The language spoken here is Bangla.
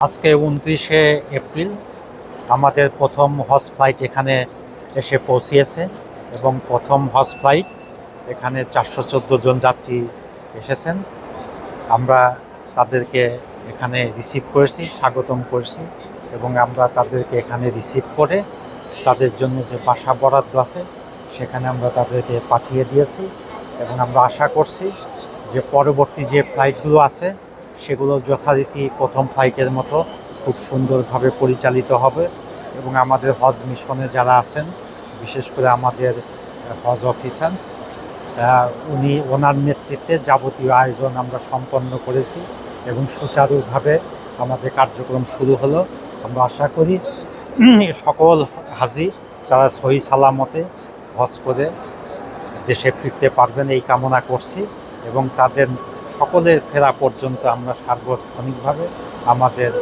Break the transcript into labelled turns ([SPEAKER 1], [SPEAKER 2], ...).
[SPEAKER 1] আজকে উনত্রিশে এপ্রিল আমাদের প্রথম হজ ফ্লাইট এখানে এসে পৌঁছিয়েছে এবং প্রথম হজ ফ্লাইট এখানে চারশো চোদ্দ জন যাত্রী এসেছেন। আমরা তাদেরকে এখানে রিসিভ করেছি, স্বাগতম করেছি এবং আমরা তাদেরকে এখানে রিসিভ করে তাদের জন্য যে বাসা বরাদ্দ আছে সেখানে আমরা তাদেরকে পাঠিয়ে দিয়েছি এবং আমরা আশা করছি যে পরবর্তী যে ফ্লাইটগুলো আছে সেগুলো যথারীতি প্রথম ফ্লাইটের মতো খুব সুন্দরভাবে পরিচালিত হবে এবং আমাদের হজ মিশনে যারা আছেন, বিশেষ করে আমাদের হজ অফিসার উনি ওনার নেতৃত্বে যাবতীয় আয়োজন আমরা সম্পন্ন করেছি এবং সুচারুভাবে আমাদের কার্যক্রম শুরু হলো। আমরা আশা করি সকল হাজি তারা সহি সালামতে হজ করে দেশে ফিরতে পারবেন এই কামনা করছি এবং তাদের সকলের ফেরা পর্যন্ত আমরা সার্বক্ষণিকভাবে আমাদের